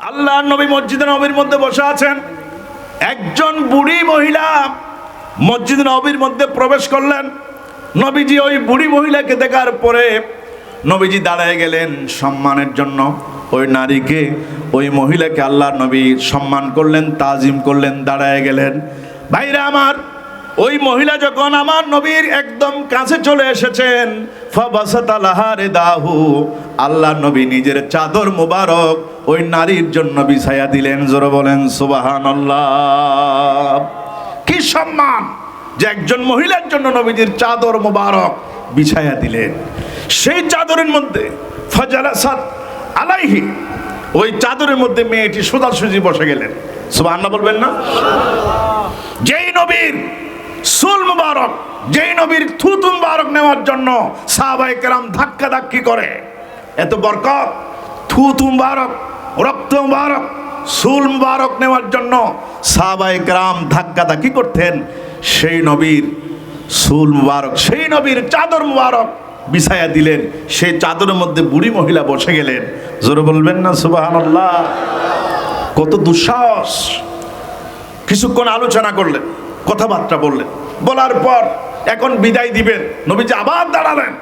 আল্লাহ নবী মসজিদে নবীর মধ্যে বসে আছেন। একজন বুড়ি মহিলা মসজিদ নবীর মধ্যে প্রবেশ করলেন। নবীজি ওই বুড়ি মহিলাকে দেখার পরে নবীজি দাঁড়ায় গেলেন সম্মানের জন্য। ওই নারীকে, ওই মহিলাকে আল্লাহ নবী সম্মান করলেন, তাজিম করলেন, দাঁড়ায় গেলেন। ভাইরা আমার ওই মহিলা যখন আমার নবীর একদম কাছে চলে এসেছেন দাহু আল্লাহ নবী নিজের চাদর মুবারক ওই নারীর জন্য বিছায়া দিলেন, জোর বলেন, সুবহানাল্লাহ। কি সম্মান যে একজন মহিলার জন্য নবীজির চাদর মুবারক বিছায়া দিলেন। সেই চাদরের মধ্যে, ফজালাসাত আলাইহি, ওই চাদরের মধ্যে মেয়েটি সোজাসুজি বসে গেলেন। সুবহানাল্লাহ বলবেন না? যেই নবীর সুল মুবারক, যেই নবীর থুতু মুবারক নেওয়ার জন্য সাহাবায়ে কেরাম ধাক্কা ধাক্কি করে। এত বরকত, থুতু মুবারক, রক্ত মুবারক, সুল মুবারক নেওয়ার জন্য সাহাবায়ে কেরাম ধাক্কা ধাক্কি করতেন। সেই নবীর সুল মুবারক, সেই নবীর চাদর মুবারক বিছায়া দিলেন। সেই চাদরের মধ্যে বুড়ি মহিলা বসে গেলেন। জোরে বলবেন না, সুবহানাল্লাহ। কত দুঃসাহস। কিছুক্ষণ আলোচনা করলেন। কথাবার্তা বললেন। বলার পর এখন বিদায় দিবেন। নবীজি আবার দাঁড়ালেন।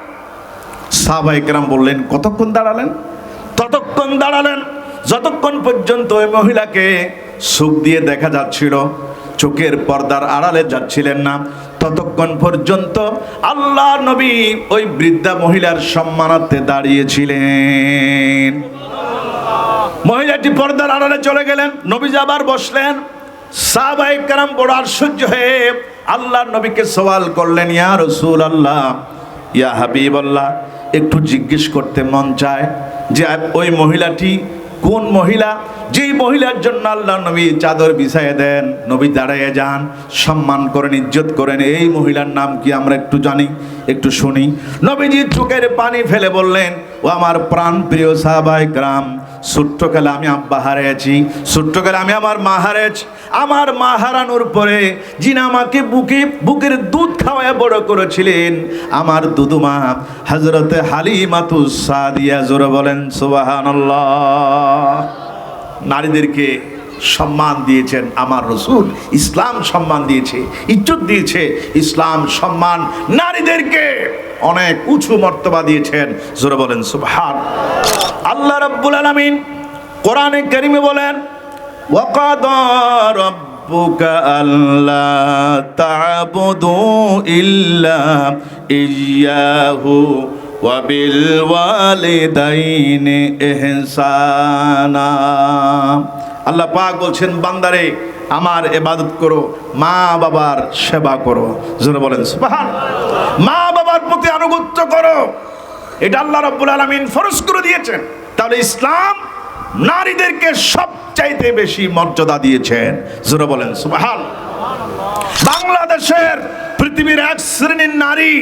সাহবাইকরাম বললেন, কতক্ষণ দাঁড়ালেন? ততক্ষণ দাঁড়ালেন। যতক্ষণ পর্যন্ত ওই মহিলাকে সুখ দিয়ে দেখা যাচ্ছিল, চোখের পর্দার আড়ালে যাচ্ছিলেন না, ততক্ষণ পর্যন্ত আল্লাহ নবী ওই বৃদ্ধা মহিলার সম্মানার্থে দাঁড়িয়েছিলেন। মহিলাটি পর্দার আড়ালে চলে গেলেন। নবীজি আবার বসলেন। সাহাবাই কারাম বড় আশ্চর্য হয়ে আল্লাহ নবীকে সওয়াল করলেন, ইয়া রসুল আল্লাহ ইয়া হাবিব আল্লাহ একটু জিজ্ঞেস করতে মন চায় যে ওই মহিলাটি কোন মহিলা? যেই মহিলার জন্য আল্লাহ নবী চাদর বিছাইয়ে দেন, নবী দাঁড়াইয়ে যান, সম্মান করেন, ইজ্জত করেন, এই মহিলার নাম কি আমরা একটু জানি, একটু শুনি? নবীজি চোখের পানি ফেলে বললেন, ও আমার প্রাণ প্রিয় সাহাবাই গ্রাম ছোট্টকালে আমি আব্বা হারিয়েছি ছোট্টকালে আমি আমার মা হারিয়েছি আমার মা হারানোর পরে যিনি আমাকে বুকে, বুকের দুধ খাওয়ায় বড় করেছিলেন, আমার দুদুমা হজরতে হালিমাতু সাদিয়া, জোরে বলেন, সুবহানাল্লাহ। নারীদেরকে সম্মান দিয়েছেন, আমার রসুল ইসলাম সম্মান দিয়েছে, ইজ্জত দিয়েছে, ইসলাম সম্মান নারীদেরকে অনেক উঁচু মর্তবা দিয়েছেন, জোরে বলেন, সুবহান। আল্লাহ রাব্বুল আলামিন কোরআনে কারিমে বলেন, ওয়াকাদা রাব্বুকা আল্লা তা'বুদু ইল্লা ইয়্যাহু ওয়া বিল ওয়ালিদাইনি ইহসানা। আল্লাহ পাক বলছেন, বান্দারে, আমার এবাদত করো, মা বাবার সেবা করো। জোরে বলেন মা বাবার প্রতি আনুগত্য করো। এটা আল্লাহ রাব্বুল আলামিন ফরজ করে দিয়েছেন। তাহলে ইসলাম নারীদেরকে সবচাইতে বেশি মর্যাদা দিয়েছেন। জোরে বলেন, সুবহান। বাংলাদেশের পৃথিবীর এক শ্রেণির নারী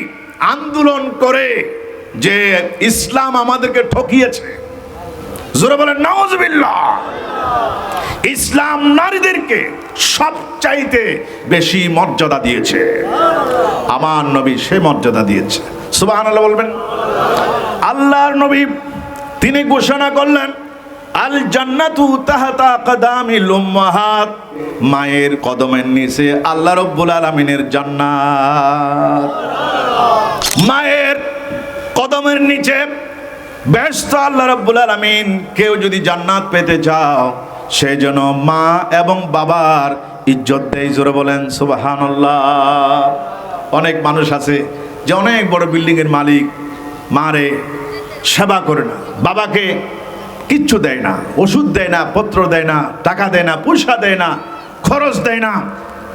আন্দোলন করে যে ইসলাম আমাদেরকে ঠকিয়েছে। জোরে বলেন নওয়াজবিল্লাহ ইসলাম নারীদেরকে সবচাইতে বেশি মর্যাদা দিয়েছে। আমার নবী সে মর্যাদা দিয়েছে। সুবহানাল্লাহ বলবেন, আল্লাহর নবী তিনি ঘোষণা করলেন, আল জান্নাতু তাহাতা কদামিল উম্মাহাত মায়ের কদমের নিচে আল্লাহ রব্বুল আলামিনের জান্নাত। মায়ের কদমের নিচে ব্যস্ত আল্লাহ রব্বুল আলামিন, কেউ যদি জান্নাত পেতে চাও সেই জন্য মা এবং বাবার ইজ্জত দেয়, জোরে বলেন সুবহানাল্লাহ। অনেক মানুষ আছে যে অনেক বড় বিল্ডিংয়ের মালিক, মারে সেবা করে না। বাবাকে কিচ্ছু দেয় না, ওষুধ দেয় না, পত্র দেয় না, টাকা দেয় না, পয়সা দেয় না, খরচ দেয় না,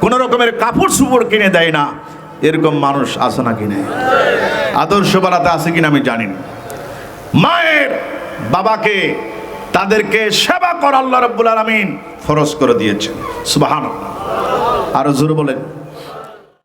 কোনো রকমের কাপড় সুপড় কিনে দেয় না, এরকম মানুষ আছে না কিনে আদর্শ বাড়াতে আছে কিনা আমি জানি না। মায়ের বাবাকে তাদেরকে সেবা কর আল্লাহ রব্বুল আলমিন ফরজ করে দিয়েছেন। সুবাহান আরও জোর বলেন।